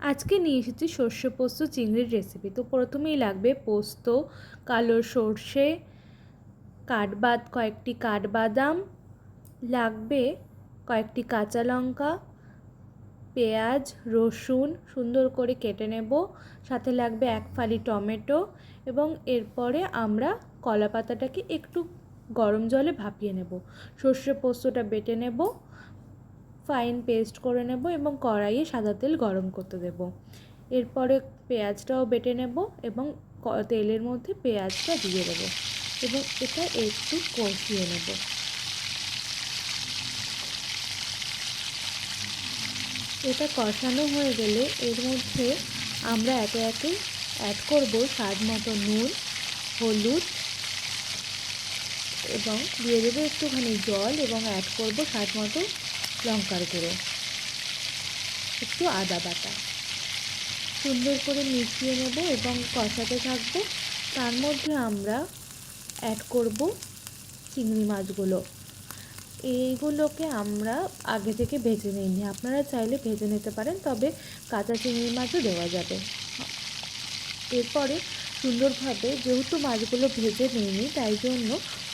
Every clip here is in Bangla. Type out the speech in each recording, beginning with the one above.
আজকে নিয়ে এসেছি সর্ষে পোস্ত চিংড়ির রেসিপি তো প্রথমেই লাগবে পোস্ত, কালো সর্ষে, কাঠবাদ, কয়েকটি কাঠবাদাম, লাগবে কয়েকটি কাঁচা লঙ্কা, পেঁয়াজ, রসুন, সুন্দর করে কেটে নেব। সাথে লাগবে এক ফালি টমেটো এবং এরপরে আমরা কলা পাতাটাকে একটু গরম জলে ভাপিয়ে নেব। সর্ষে পোস্তটা বেটে নেব। ফাইন পেস্ট করে নেব এবং কড়াইয়ে সাদা তেল গরম করতে দেব। এরপরে পেঁয়াজটাও বেটে নেব এবং তেলের মধ্যে পেঁয়াজটা দিয়ে দেবো এবং এটা একটু কষিয়ে নেব। এটা কষানো হয়ে গেলে এর মধ্যে আমরা একে একে অ্যাড করব স্বাদ মতো নুন, হলুদ এবং দিয়ে দেবো একটুখানি জল এবং অ্যাড করব স্বাদ মতো লঙ্কার গুঁড়ো, একটু আদা বাটা। সুন্দর করে মিশিয়ে নেব এবং কষাতে থাকব। তার মধ্যে আমরা অ্যাড করব চিংড়ি মাছগুলো। এইগুলোকে আমরা আগে থেকে ভেজে নিইনি। আপনারা চাইলে ভেজে নিতে পারেন, তবে কাঁচা চিংড়ি মাছও দেওয়া যাবে। এরপরে সুন্দরভাবে যেহেতু মাছগুলো ভেজে নিইনি, তাই জন্য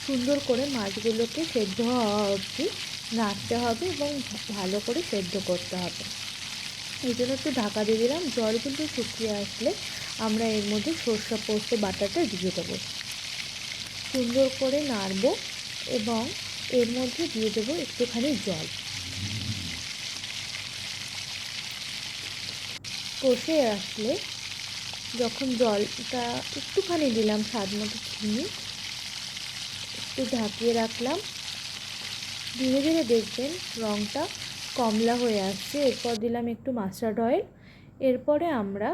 সুন্দর করে মাছগুলোকে সেদ্ধ হওয়া অবধি নাড়তে হবে এবং ভালো করে সেদ্ধ করতে হবে। এই জন্য একটু ঢাকা দিয়ে দিলাম। জল কিন্তু শুকিয়ে আসলে আমরা এর মধ্যে সর্ষে পোস্ত, বাটাটা দিয়ে দেবো। সুন্দর করে নাড়বো এবং এর মধ্যে দিয়ে দেবো একটুখানি জল। কষে আসলে যখন জলটা একটুখানি দিলাম, স্বাদ মতো চিনি, একটু ঢাকিয়ে রাখলাম। ধীরে ধীরে দেখবেন রঙটা কমলা হয়ে আসছে। এরপর দিলাম একটু মাস্টার্ড অয়েল। এরপরে আমরা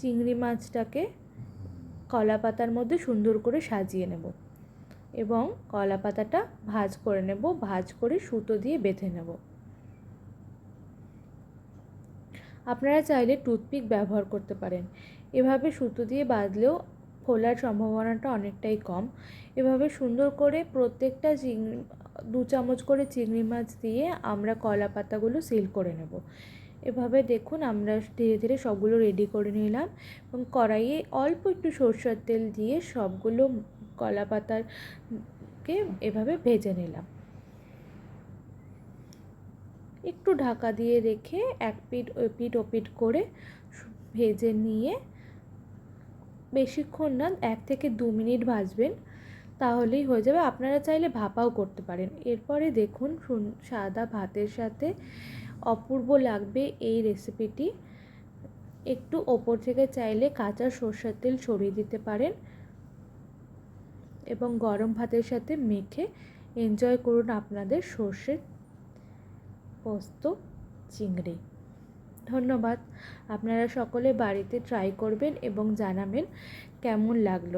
চিংড়ি মাছটাকে কলা পাতার মধ্যে সুন্দর করে সাজিয়ে নেব এবং কলা পাতাটা ভাজ করে নেব, ভাজ করে সুতো দিয়ে বেঁধে নেব। আপনারা চাইলে টুথপিক ব্যবহার করতে পারেন। এভাবে সুতো দিয়ে বাঁধলেও ফোলার সম্ভাবনাটা অনেকটাই কম। এভাবে সুন্দর করে প্রত্যেকটা চিংড়ি দু চামচ করে চিংড়ি মাছ দিয়ে আমরা কলা পাতাগুলো সিল করে নেব। এভাবে দেখুন আমরা ধীরে ধীরে সবগুলো রেডি করে নিলাম এবং কড়াইয়ে অল্প একটু সরষের তেল দিয়ে সবগুলো কলা পাতারকে এভাবে ভেজে নিলাম। একটু ঢাকা দিয়ে রেখে এক পিঠ ওই পিঠ ওপিট করে ভেজে নিয়ে বেশিক্ষণ না এক থেকে দু মিনিট ভাজবেন। তাহলেই হয়ে যাবে। আপনারা চাইলে ভাপাও করতে পারেন। এরপরে দেখুন সাদা ভাতের সাথে অপূর্ব লাগবে এই রেসিপিটি একটু ওপর থেকে চাইলে কাঁচা সর্ষের তেল ছড়িয়ে দিতে পারেন এবং গরম ভাতের সাথে মেখে এনজয় করুন আপনাদের সর্ষের পোস্ত চিংড়ি। ধন্যবাদ। আপনারা সকলে বাড়িতে ট্রাই করবেন এবং জানাবেন কেমন লাগল।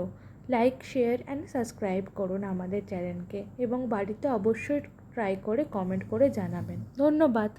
লাইক শেয়ার অ্যান্ড সাবস্ক্রাইব করুন আমাদের চ্যানেলকে এবং বাড়িতে অবশ্যই ট্রাই করে কমেন্ট করে জানাবেন। ধন্যবাদ।